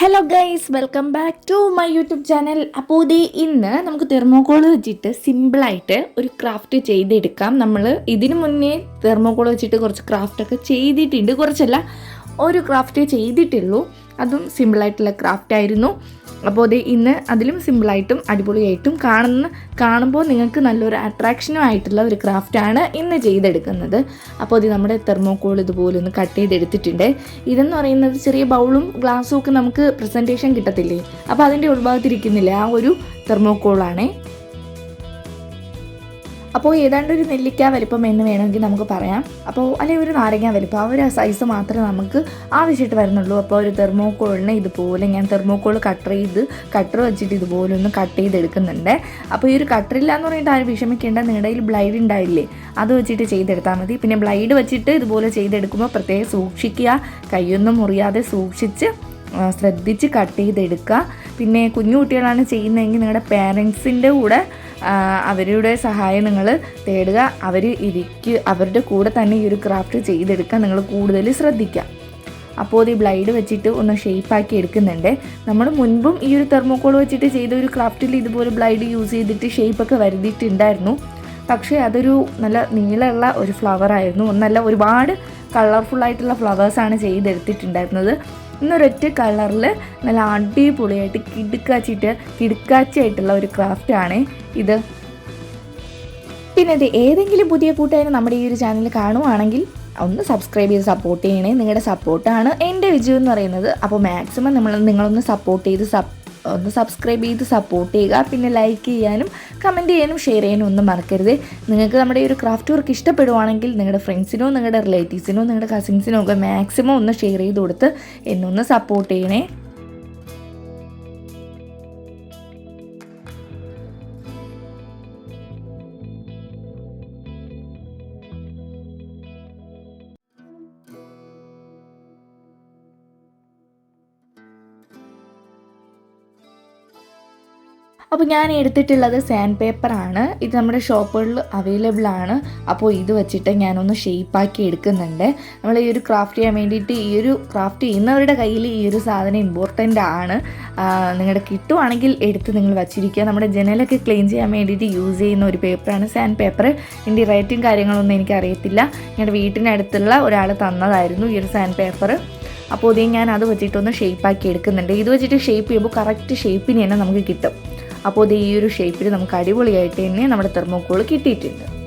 Hello guys welcome back to my YouTube channel അപ്പോൾ ഇത് ഇന്ന് നമുക്ക് തെർമോകോൾ വെച്ചിട്ട് സിമ്പിളായിട്ട് ഒരു ക്രാഫ്റ്റ് ചെയ്തെടുക്കാം. നമ്മൾ ഇതിനു മുന്നേ തെർമോകോൾ വെച്ചിട്ട് കുറച്ച് ക്രാഫ്റ്റൊക്കെ ചെയ്തിട്ടുണ്ട്. കുറച്ചല്ല ഒരു ക്രാഫ്റ്റ് ചെയ്തിട്ടുള്ളൂ. അതും സിമ്പിളായിട്ടുള്ള ക്രാഫ്റ്റ് ആയിരുന്നു. അപ്പോൾ അത് ഇന്ന് അതിലും സിമ്പിളായിട്ടും അടിപൊളിയായിട്ടും കാണുന്ന കാണുമ്പോൾ നിങ്ങൾക്ക് നല്ലൊരു അട്രാക്ഷനും ആയിട്ടുള്ള ഒരു ക്രാഫ്റ്റാണ് ഇന്ന് ചെയ്തെടുക്കുന്നത്. അപ്പോൾ അത് നമ്മുടെ തെർമോക്കോൾ ഇതുപോലെ ഒന്ന് കട്ട് ചെയ്തെടുത്തിട്ടുണ്ട്. ഇതെന്ന് പറയുന്നത് ചെറിയ ബൗളും ഗ്ലാസ്സും ഒക്കെ നമുക്ക് പ്രസന്റേഷൻ കിട്ടത്തില്ലേ? അപ്പോൾ അതിന്റെ ഉൾഭാഗത്തിരിക്കുന്നില്ല? ആ ഒരു തെർമോക്കോളാണേ അപ്പോൾ ഏതാണ്ട് ഒരു നെല്ലിക്ക വലിപ്പം എന്ന് വേണമെങ്കിൽ നമുക്ക് പറയാം. അപ്പോൾ അല്ലെങ്കിൽ ഒരു നാരങ്ങ വലിപ്പം. ആ ഒരു സൈസ് മാത്രമേ നമുക്ക് ആവശ്യമായിട്ട് വരുന്നുള്ളൂ. അപ്പോൾ ഒരു തെർമോക്കോളിനെ ഇതുപോലെ ഞാൻ തെർമോക്കോൾ കട്ടർ ചെയ്ത് കട്ടർ വെച്ചിട്ട് ഇതുപോലെ ഒന്ന് കട്ട് ചെയ്തെടുക്കുന്നുണ്ട്. അപ്പോൾ ഈ ഒരു കട്ടറില്ല എന്ന് പറഞ്ഞിട്ട് ആരും വിഷമിക്കേണ്ട. നിങ്ങളുടെ കയ്യിൽ ബ്ലൈഡ് ഉണ്ടായില്ലേ? അത് വെച്ചിട്ട് ചെയ്തെടുത്താൽ മതി. പിന്നെ ബ്ലൈഡ് വെച്ചിട്ട് ഇതുപോലെ ചെയ്തെടുക്കുമ്പോൾ പ്രത്യേകം സൂക്ഷിക്കുക. കൈയൊന്നും മുറിയാതെ സൂക്ഷിച്ച് ശ്രദ്ധിച്ച് കട്ട് ചെയ്തെടുക്കുക. പിന്നെ കുഞ്ഞു കുട്ടികളാണ് ചെയ്യുന്നതെങ്കിൽ നിങ്ങളുടെ പേരൻസിന്റെ കൂടെ അവരുടെ സഹായം നിങ്ങൾ തേടുക. അവർ ഇരിക്കുക അവരുടെ കൂടെ തന്നെ ഈ ഒരു ക്രാഫ്റ്റ് ചെയ്തെടുക്കാൻ നിങ്ങൾ കൂടുതൽ ശ്രദ്ധിക്കുക. അപ്പോൾ ഈ ബ്ലൈഡ് വെച്ചിട്ട് ഒന്ന് ഷേപ്പാക്കി എടുക്കുന്നുണ്ട്. നമ്മൾ മുൻപും ഈ ഒരു തെർമോക്കോൾ വെച്ചിട്ട് ചെയ്ത ഒരു ക്രാഫ്റ്റിൽ ഇതുപോലെ ബ്ലൈഡ് യൂസ് ചെയ്തിട്ട് ഷേപ്പൊക്കെ വരുത്തിയിട്ടുണ്ടായിരുന്നു. പക്ഷേ അതൊരു നല്ല നീളമുള്ള ഒരു ഫ്ലവർ ആയിരുന്നു. നല്ല ഒരുപാട് കളർഫുൾ ആയിട്ടുള്ള ഫ്ലവേഴ്സാണ് ചെയ്തെടുത്തിട്ടുണ്ടായിരുന്നത്. ഇന്നൊരൊറ്റ കളറിൽ നല്ല അടിപൊളിയായിട്ട് കിടുക്കാച്ചിട്ട് കിടുക്കാച്ചിയായിട്ടുള്ള ഒരു ക്രാഫ്റ്റാണ് ഇത്. പിന്നെ ഇത് ഏതെങ്കിലും പുതിയ കൂട്ടുകാരെ നമ്മുടെ ഈ ഒരു ചാനൽ കാണുവാണെങ്കിൽ ഒന്ന് സബ്സ്ക്രൈബ് ചെയ്ത് സപ്പോർട്ട് ചെയ്യണേ. നിങ്ങളുടെ സപ്പോർട്ടാണ് എന്റെ വിജയം എന്ന് പറയുന്നത്. അപ്പോൾ മാക്സിമം നമ്മൾ നിങ്ങളൊന്ന് സപ്പോർട്ട് ചെയ്ത് സപ് ഒന്ന് സബ്സ്ക്രൈബ് ചെയ്ത് സപ്പോർട്ട് ചെയ്യുക. പിന്നെ ലൈക്ക് ചെയ്യാനും കമന്റ് ചെയ്യാനും ഷെയർ ചെയ്യാനും ഒന്നും മറക്കരുത്. നിങ്ങൾക്ക് നമ്മുടെ ഈ ഒരു ക്രാഫ്റ്റ് വർക്ക് ഇഷ്ടപ്പെടുവാണെങ്കിൽ നിങ്ങളുടെ ഫ്രണ്ട്സിനോ നിങ്ങളുടെ റിലേറ്റീവ്സിനോ നിങ്ങളുടെ കസിൻസിനോ ഒക്കെ മാക്സിമം ഒന്ന് ഷെയർ ചെയ്ത് കൊടുത്ത് എന്നൊന്ന് സപ്പോർട്ട് ചെയ്യണേ. അപ്പോൾ ഞാൻ എടുത്തിട്ടുള്ളത് സാൻഡ് പേപ്പറാണ് ഇത് നമ്മുടെ ഷോപ്പുകളിൽ അവൈലബിൾ ആണ്. അപ്പോൾ ഇത് വെച്ചിട്ട് ഞാനൊന്ന് ഷേപ്പാക്കി എടുക്കുന്നുണ്ട്. നമ്മൾ ഈ ഒരു ക്രാഫ്റ്റ് ചെയ്യാൻ വേണ്ടിയിട്ട് ഈ ഒരു ക്രാഫ്റ്റ് ചെയ്യുന്നവരുടെ കയ്യിൽ ഈ ഒരു സാധനം ഇമ്പോർട്ടന്റ് ആണ്. നിങ്ങളുടെ കിട്ടുവാണെങ്കിൽ എടുത്ത് നിങ്ങൾ വച്ചിരിക്കുക. നമ്മുടെ ജനലൊക്കെ ക്ലീൻ ചെയ്യാൻ വേണ്ടിയിട്ട് യൂസ് ചെയ്യുന്ന ഒരു പേപ്പറാണ് സാൻഡ് പേപ്പർ ഇതിന്റെ റേറ്റും കാര്യങ്ങളൊന്നും എനിക്കറിയത്തില്ല ഞങ്ങളുടെ വീട്ടിനടുത്തുള്ള ഒരാൾ തന്നതായിരുന്നു ഈ ഒരു സാൻഡ് പേപ്പർ അപ്പോൾ ഇതേ ഞാൻ അത് വെച്ചിട്ടൊന്ന് ഷേപ്പാക്കി എടുക്കുന്നുണ്ട്. ഇത് വെച്ചിട്ട് ഷേപ്പ് ചെയ്യുമ്പോൾ കറക്റ്റ് ഷേപ്പിന് തന്നെ നമുക്ക് കിട്ടും. അപ്പോൾ ഇത് ഈ ഒരു ഷേപ്പിൽ നമുക്ക് അടിപൊളിയായിട്ട് തന്നെ നമ്മുടെ തെർമോക്കോൾ കിട്ടിയിട്ടുണ്ട്.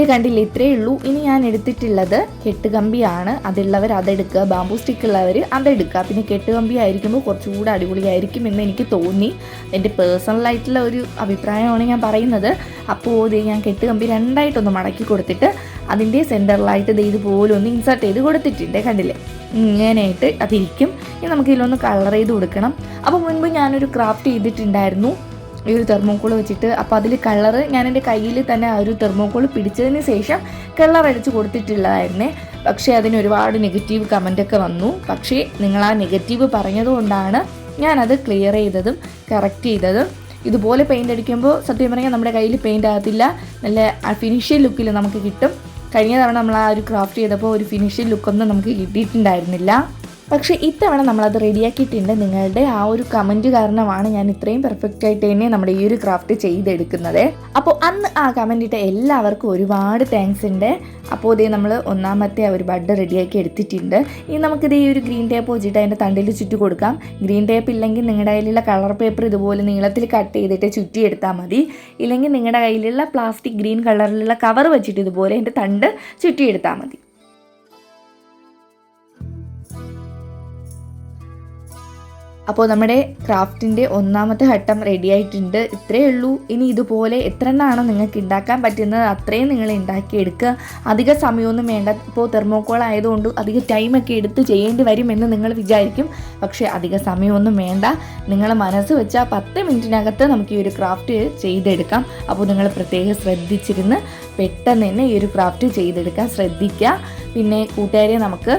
ഇത് കണ്ടില്ലേ? ഇത്രയേ ഉള്ളൂ. ഇനി ഞാൻ എടുത്തിട്ടുള്ളത് കെട്ടുകമ്പിയാണ്. അതുള്ളവർ അതെടുക്കുക. ബാമ്പു സ്റ്റിക്ക് ഉള്ളവർ അതെടുക്കുക. പിന്നെ കെട്ടുകമ്പി ആയിരിക്കുമ്പോൾ കുറച്ചുകൂടെ അടിപൊളിയായിരിക്കും എന്ന് എനിക്ക് തോന്നി. എന്റെ പേഴ്സണലായിട്ടുള്ള ഒരു അഭിപ്രായമാണ് ഞാൻ പറയുന്നത്. അപ്പോൾ ഇത് ഞാൻ കെട്ടുകമ്പി രണ്ടായിട്ടൊന്ന് മടക്കി കൊടുത്തിട്ട് അതിന്റെ സെന്ററിലായിട്ട് ഇത് ഇതുപോലെ ഒന്ന് ഇൻസർട്ട് ചെയ്ത് കൊടുത്തിട്ടുണ്ട്. കണ്ടില്ലേ? ഇങ്ങനെയായിട്ട് അതിരിക്കും. ഇനി നമുക്ക് ഇതിലൊന്ന് കളർ ചെയ്ത് കൊടുക്കണം. അപ്പോൾ മുൻപ് ഞാനൊരു ക്രാഫ്റ്റ് ചെയ്തിട്ടുണ്ടായിരുന്നു. ഈ ഒരു തെർമോക്കോൾ വെച്ചിട്ട് അപ്പോൾ അതിൽ കളറ് ഞാൻ എന്റെ കയ്യിൽ തന്നെ ആ ഒരു തെർമോക്കോൾ പിടിച്ചതിന് ശേഷം കളർ അടിച്ച് കൊടുത്തിട്ടുള്ളതായിരുന്നേ. പക്ഷേ അതിന് ഒരുപാട് നെഗറ്റീവ് കമന്റൊക്കെ വന്നു. പക്ഷേ നിങ്ങൾ ആ നെഗറ്റീവ് പറഞ്ഞതുകൊണ്ടാണ് ഞാനത് ക്ലിയർ ചെയ്തതും കറക്റ്റ് ചെയ്തതും. ഇതുപോലെ പെയിന്റ് അടിക്കുമ്പോൾ സത്യം പറഞ്ഞാൽ നമ്മുടെ കയ്യിൽ പെയിന്റ് ആകത്തില്ല. നല്ല ഫിനിഷ്യൽ ലുക്കിൽ നമുക്ക് കിട്ടും. കഴിഞ്ഞ തവണ നമ്മൾ ആ ഒരു ക്രാഫ്റ്റ് ചെയ്തപ്പോൾ ഒരു ഫിനിഷ്യൽ ലുക്കൊന്നും നമുക്ക് കിട്ടിയിട്ടുണ്ടായിരുന്നില്ല. പക്ഷേ ഇത്തവണ നമ്മളത് റെഡിയാക്കിയിട്ടുണ്ട്. നിങ്ങളുടെ ആ ഒരു കമന്റ് കാരണമാണ് ഞാൻ ഇത്രയും പെർഫെക്റ്റ് ആയിട്ട് തന്നെ നമ്മുടെ ഈ ഒരു ക്രാഫ്റ്റ് ചെയ്തെടുക്കുന്നത്. അപ്പോൾ അന്ന് ആ കമന്റ് ഇട്ട എല്ലാവർക്കും ഒരുപാട് താങ്ക്സ് ഉണ്ട്. അപ്പോൾ ഇതേ നമ്മൾ ഒന്നാമത്തെ ആ ഒരു ബഡ് റെഡിയാക്കി എടുത്തിട്ടുണ്ട്. ഇനി നമുക്കിത് ഈ ഒരു ഗ്രീൻ ടേപ്പ് വെച്ചിട്ട് അതിന്റെ തണ്ടിൽ ചുറ്റി കൊടുക്കാം. ഗ്രീൻ ടേപ്പ് ഇല്ലെങ്കിൽ നിങ്ങളുടെ കയ്യിലുള്ള കളർ പേപ്പർ ഇതുപോലെ നീളത്തിൽ കട്ട് ചെയ്തിട്ട് ചുറ്റി എടുത്താൽ മതി. ഇല്ലെങ്കിൽ നിങ്ങളുടെ കയ്യിലുള്ള പ്ലാസ്റ്റിക് ഗ്രീൻ കളറിലുള്ള കവർ വെച്ചിട്ട് ഇതുപോലെ അതിന്റെ തണ്ട് ചുറ്റിയെടുത്താൽ മതി. അപ്പോൾ നമ്മുടെ ക്രാഫ്റ്റിന്റെ ഒന്നാമത്തെ ഘട്ടം റെഡി ആയിട്ടുണ്ട്. ഇത്രയേ ഉള്ളൂ. ഇനി ഇതുപോലെ എത്ര എണ്ണമാണോ നിങ്ങൾക്ക് ഉണ്ടാക്കാൻ പറ്റുന്നത് അത്രയും നിങ്ങൾ ഉണ്ടാക്കിയെടുക്കുക അധിക സമയമൊന്നും വേണ്ട. ഇപ്പോൾ തെർമോക്കോൾ ആയതുകൊണ്ട് അധിക ടൈമൊക്കെ എടുത്ത് ചെയ്യേണ്ടി വരുമെന്ന് നിങ്ങൾ വിചാരിക്കും. പക്ഷേ അധിക സമയമൊന്നും വേണ്ട. നിങ്ങൾ മനസ്സ് വെച്ചാൽ പത്ത് മിനിറ്റിനകത്ത് നമുക്ക് ഈ ഒരു ക്രാഫ്റ്റ് ചെയ്തെടുക്കാം. അപ്പോൾ നിങ്ങൾ പ്രത്യേകം ശ്രദ്ധിച്ചിരുന്ന് പെട്ടെന്ന് തന്നെ ഈ ഒരു ക്രാഫ്റ്റ് ചെയ്തെടുക്കാൻ ശ്രദ്ധിക്കുക. പിന്നെ കൂട്ടുകാരെ നമുക്ക്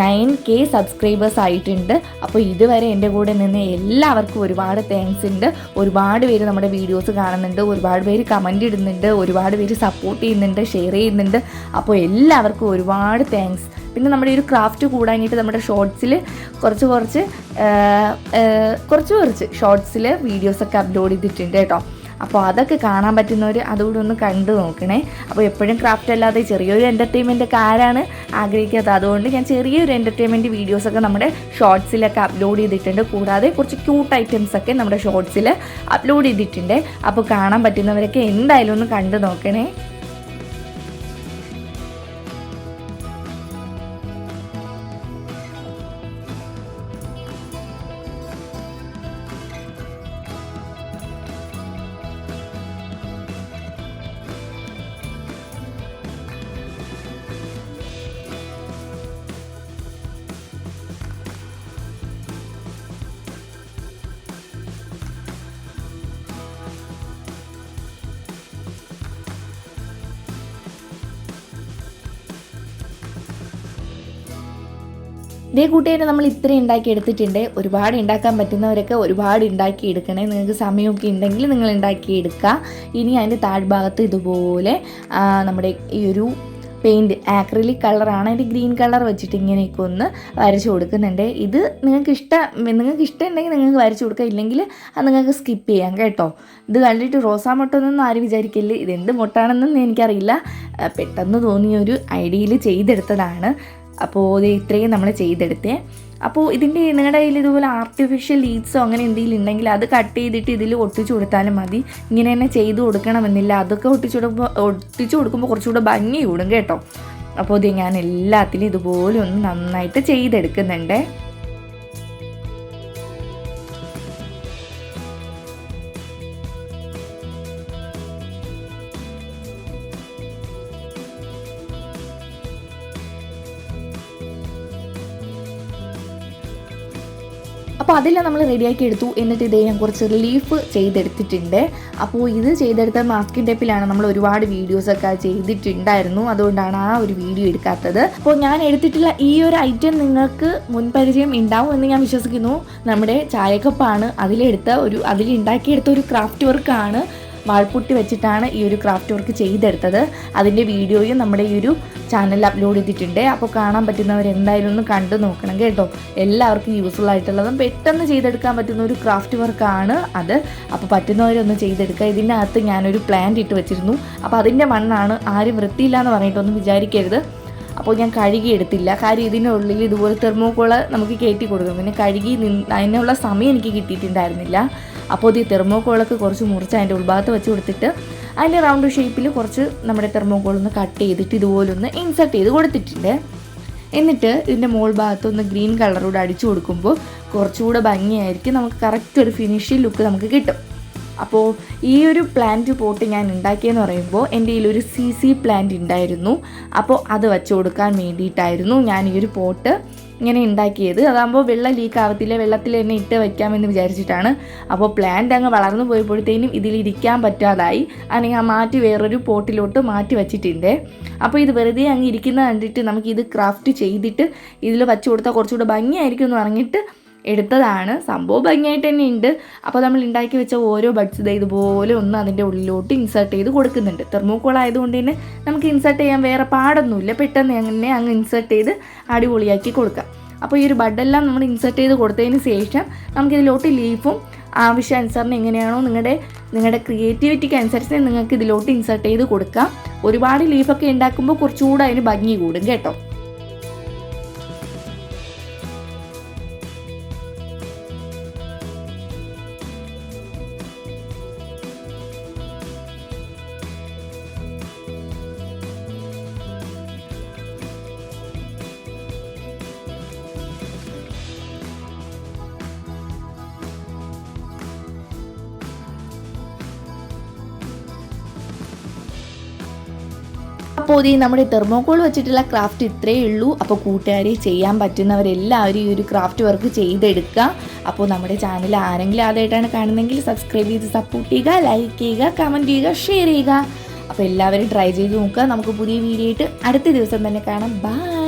നയൻ കെ സബ്സ്ക്രൈബേഴ്സ് ആയിട്ടുണ്ട്. അപ്പോൾ ഇതുവരെ എന്റെ കൂടെ നിന്ന് എല്ലാവർക്കും ഒരുപാട് താങ്ക്സ് ഉണ്ട്. ഒരുപാട് പേര് നമ്മുടെ വീഡിയോസ് കാണുന്നുണ്ട്. ഒരുപാട് പേര് കമന്റ് ഇടുന്നുണ്ട്. ഒരുപാട് പേര് സപ്പോർട്ട് ചെയ്യുന്നുണ്ട് ഷെയർ ചെയ്യുന്നുണ്ട്. അപ്പോൾ എല്ലാവർക്കും ഒരുപാട് താങ്ക്സ് പിന്നെ നമ്മുടെ ഒരു ക്രാഫ്റ്റ് കൂടാനായിട്ട് നമ്മുടെ ഷോർട്സിൽ കുറച്ച് കുറച്ച് കുറച്ച് കുറച്ച് ഷോർട്സിൽ വീഡിയോസൊക്കെ അപ്ലോഡ് ചെയ്തിട്ടുണ്ട് കേട്ടോ. അപ്പോൾ അതൊക്കെ കാണാൻ പറ്റുന്നവർ അതുകൂടെ ഒന്ന് കണ്ടു നോക്കണേ. അപ്പോൾ എപ്പോഴും ക്രാഫ്റ്റ് അല്ലാതെ ചെറിയൊരു എന്റർടൈൻമെന്റ് ഒക്കെ ആരാണ് ആഗ്രഹിക്കാത്തത്? അതുകൊണ്ട് ഞാൻ ചെറിയൊരു എന്റർടൈൻമെന്റ് വീഡിയോസൊക്കെ നമ്മുടെ ഷോർട്സിലൊക്കെ അപ്ലോഡ് ചെയ്തിട്ടുണ്ട്. കൂടാതെ കുറച്ച് ക്യൂട്ട് ഐറ്റംസ് ഒക്കെ നമ്മുടെ ഷോർട്സിൽ അപ്ലോഡ് ചെയ്തിട്ടുണ്ട്. അപ്പോൾ കാണാൻ പറ്റുന്നവരൊക്കെ എന്തായാലും ഒന്ന് കണ്ടു നോക്കണേ. ഇതേ കൂട്ടുകാരെ നമ്മൾ ഇത്രയും ഉണ്ടാക്കി എടുത്തിട്ടുണ്ട്. ഒരുപാട് ഉണ്ടാക്കാൻ പറ്റുന്നവരൊക്കെ ഒരുപാട് ഉണ്ടാക്കി എടുക്കണേ. നിങ്ങൾക്ക് സമയമൊക്കെ ഉണ്ടെങ്കിൽ നിങ്ങൾ ഉണ്ടാക്കി എടുക്കുക. ഇനി അതിന്റെ താഴ്ഭാഗത്ത് ഇതുപോലെ നമ്മുടെ ഈ ഒരു പെയിന്റ് ആക്രിലിക് കളറാണ്. അതിന്റെ ഗ്രീൻ കളർ വെച്ചിട്ട് ഇങ്ങനെയൊക്കെ ഒന്ന് വരച്ച് കൊടുക്കുന്നുണ്ട്. ഇത് നിങ്ങൾക്ക് ഇഷ്ടം നിങ്ങൾക്ക് ഇഷ്ടമുണ്ടെങ്കിൽ നിങ്ങൾക്ക് വരച്ച് കൊടുക്കുക. ഇല്ലെങ്കിൽ അത് നിങ്ങൾക്ക് സ്കിപ്പ് ചെയ്യാം കേട്ടോ. ഇത് കണ്ടിട്ട് റോസാ മുട്ടൊന്നും ആരും വിചാരിക്കില്ല. ഇതെന്ത് മുട്ടാണെന്നൊന്നും എനിക്കറിയില്ല. പെട്ടെന്ന് തോന്നിയ ഒരു ഐഡിയയിൽ ചെയ്തെടുത്തതാണ്. അപ്പോൾ ഇത് ഇത്രയും നമ്മൾ ചെയ്തെടുത്തേ. അപ്പോൾ ഇതിന്റെ നിങ്ങളുടെ കയ്യിൽ ഇതുപോലെ ആർട്ടിഫിഷ്യൽ ലീഡ്സോ അങ്ങനെ എന്തെങ്കിലും ഉണ്ടെങ്കിൽ അത് കട്ട് ചെയ്തിട്ട് ഇതിൽ ഒട്ടിച്ചു കൊടുത്താലും മതി. ഇങ്ങനെ തന്നെ ചെയ്തു കൊടുക്കണമെന്നില്ല. അതൊക്കെ ഒട്ടിച്ചു കൊടുക്കുമ്പോൾ ഒട്ടിച്ചു കൊടുക്കുമ്പോൾ കുറച്ചുകൂടെ ഭംഗി കൂടും കേട്ടോ. അപ്പോൾ ഇത് ഞാൻ എല്ലാത്തിലും ഇതുപോലെ ഒന്ന് നന്നായിട്ട് ചെയ്തെടുക്കുന്നുണ്ട്. അപ്പോൾ അതെല്ലാം നമ്മൾ റെഡിയാക്കി എടുത്തു. എന്നിട്ട് ഇതേ ഞാൻ കുറച്ച് റിലീഫ് ചെയ്തെടുത്തിട്ടുണ്ട്. അപ്പോൾ ഇത് ചെയ്തെടുത്ത മാസ്കിൻ ടേപ്പിലാണ് നമ്മൾ ഒരുപാട് വീഡിയോസൊക്കെ ചെയ്തിട്ടുണ്ടായിരുന്നു. അതുകൊണ്ടാണ് ആ ഒരു വീഡിയോ എടുക്കാത്തത്. അപ്പോൾ ഞാൻ എടുത്തിട്ടുള്ള ഈ ഒരു ഐറ്റം നിങ്ങൾക്ക് മുൻപരിചയം ഉണ്ടാവും എന്ന് ഞാൻ വിശ്വസിക്കുന്നു. നമ്മുടെ ചായക്കപ്പാണ് അതിലെടുത്ത ഒരു അതിലുണ്ടാക്കിയെടുത്ത ഒരു ക്രാഫ്റ്റ് വർക്കാണ് വാൾപുട്ടി വെച്ചിട്ടാണ് ഈ ഒരു ക്രാഫ്റ്റ് വർക്ക് ചെയ്തെടുത്തത്. അതിന്റെ വീഡിയോയും നമ്മുടെ ഈ ഒരു ചാനലിൽ അപ്ലോഡ് ചെയ്തിട്ടുണ്ട്. അപ്പോൾ കാണാൻ പറ്റുന്നവർ എന്തായാലും ഒന്ന് കണ്ടു നോക്കണം കേട്ടോ. എല്ലാവർക്കും യൂസ്ഫുൾ ആയിട്ടുള്ളതും പെട്ടെന്ന് ചെയ്തെടുക്കാൻ പറ്റുന്ന ഒരു ക്രാഫ്റ്റ് വർക്കാണ് അത്. അപ്പോൾ പറ്റുന്നവരൊന്ന് ചെയ്തെടുക്കുക. ഇതിനകത്ത് ഞാനൊരു പ്ലാന്റ് ഇട്ട് വെച്ചിരുന്നു. അപ്പോൾ അതിന്റെ മണ്ണാണ് ആരും വൃത്തിയില്ല എന്ന് പറഞ്ഞിട്ടൊന്നും വിചാരിക്കരുത്. അപ്പോൾ ഞാൻ കഴുകി എടുത്തില്ല. കാര്യം ഇതിന്റെ ഉള്ളിൽ ഇതുപോലെ തെർമോക്കോൾ നമുക്ക് കയറ്റി കൊടുക്കും. പിന്നെ കഴുകി അതിനുള്ള സമയം എനിക്ക് കിട്ടിയിട്ടുണ്ടായിരുന്നില്ല. അപ്പോൾ ഇത് തെർമോക്കോളൊക്കെ കുറച്ച് മുറിച്ച് അതിന്റെ ഉൾഭാഗത്ത് വെച്ച് കൊടുത്തിട്ട് അതിന്റെ റൗണ്ട് ഷേപ്പിൽ കുറച്ച് നമ്മുടെ തെർമോകോൾ ഒന്ന് കട്ട് ചെയ്തിട്ട് ഇതുപോലൊന്ന് ഇൻസർട്ട് ചെയ്ത് കൊടുത്തിട്ടുണ്ട്. എന്നിട്ട് ഇതിന്റെ മോൾ ഭാഗത്ത് ഒന്ന് ഗ്രീൻ കളറോട് അടിച്ചു കൊടുക്കുമ്പോൾ കുറച്ചുകൂടെ ഭംഗിയായിരിക്കും. നമുക്ക് കറക്റ്റ് ഒരു ഫിനിഷിംഗ് ലുക്ക് നമുക്ക് കിട്ടും. അപ്പോൾ ഈ ഒരു പ്ലാന്റ് പോട്ട് ഞാൻ ഉണ്ടാക്കിയെന്ന് പറയുമ്പോൾ എന്റെ ഒരു സി സി പ്ലാന്റ് ഉണ്ടായിരുന്നു. അപ്പോൾ അത് വെച്ച് കൊടുക്കാൻ വേണ്ടിയിട്ടായിരുന്നു ഞാൻ ഈ ഒരു പോട്ട് ഇങ്ങനെ ഉണ്ടാക്കിയത്. അതാകുമ്പോൾ വെള്ളം ലീക്ക് ആവത്തില്ല. വെള്ളത്തിൽ തന്നെ ഇട്ട് വയ്ക്കാമെന്ന് വിചാരിച്ചിട്ടാണ്. അപ്പോൾ പ്ലാന്റ് അങ്ങ് വളർന്നു പോയപ്പോഴത്തേനും ഇതിലിരിക്കാൻ പറ്റാതായി. അല്ലെങ്കിൽ ആ മാറ്റി വേറൊരു പോട്ടിലോട്ട് മാറ്റി വെച്ചിട്ടുണ്ട്. അപ്പോൾ ഇത് വെറുതെ അങ്ങ് ഇരിക്കുന്നത് കണ്ടിട്ട് നമുക്ക് ഇത് ക്രാഫ്റ്റ് ചെയ്തിട്ട് ഇതിൽ വച്ചു കൊടുത്താൽ കുറച്ചുകൂടെ ഭംഗിയായിരിക്കും എന്ന് പറഞ്ഞിട്ട് എടുത്തതാണ്. സംഭവം ഭംഗിയായിട്ട് തന്നെ ഉണ്ട്. അപ്പോൾ നമ്മൾ ഉണ്ടാക്കി വെച്ച ഓരോ ബഡ്സ് ഇത് ഇതുപോലെ ഒന്ന് അതിന്റെ ഉള്ളിലോട്ട് ഇൻസേർട്ട് ചെയ്ത് കൊടുക്കുന്നുണ്ട്. തെർമോക്കോൾ ആയതുകൊണ്ട് തന്നെ നമുക്ക് ഇൻസേർട്ട് ചെയ്യാൻ വേറെ പാടൊന്നുമില്ല. പെട്ടെന്ന് അങ്ങനെ അങ്ങ് ഇൻസേർട്ട് ചെയ്ത് അടിപൊളിയാക്കി കൊടുക്കാം. അപ്പോൾ ഈ ഒരു ബഡെല്ലാം നമ്മൾ ഇൻസേർട്ട് ചെയ്ത് കൊടുത്തതിന് ശേഷം നമുക്കിതിലോട്ട് ലീഫും ആവശ്യാനുസരണം എങ്ങനെയാണോ നിങ്ങളുടെ നിങ്ങളുടെ ക്രിയേറ്റിവിറ്റിക്ക് അനുസരിച്ച് നിങ്ങൾക്ക് ഇതിലോട്ട് ഇൻസേർട്ട് ചെയ്ത് കൊടുക്കാം. ഒരുപാട് ലീഫൊക്കെ ഉണ്ടാക്കുമ്പോൾ കുറച്ചുകൂടെ അതിന് ഭംഗി കൂടും കേട്ടോ. അപ്പോൾ ഈ നമ്മുടെ തെർമോക്കോൾ വെച്ചിട്ടുള്ള ക്രാഫ്റ്റ് ഇത്രയേ ഉള്ളൂ. അപ്പോൾ കൂട്ടുകാരെ ചെയ്യാൻ പറ്റുന്നവരെല്ലാവരും ഈ ഒരു ക്രാഫ്റ്റ് വർക്ക് ചെയ്തെടുക്കുക. അപ്പോൾ നമ്മുടെ ചാനൽ ആരെങ്കിലും ആദ്യമായിട്ടാണ് കാണുന്നതെങ്കിൽ സബ്സ്ക്രൈബ് ചെയ്ത് സപ്പോർട്ട് ചെയ്യുക ലൈക്ക് ചെയ്യുക കമന്റ് ചെയ്യുക ഷെയർ ചെയ്യുക. അപ്പോൾ എല്ലാവരും ട്രൈ ചെയ്ത് നോക്കുക. നമുക്ക് പുതിയ വീഡിയോ ആയിട്ട് അടുത്ത ദിവസം തന്നെ കാണാം. ബൈ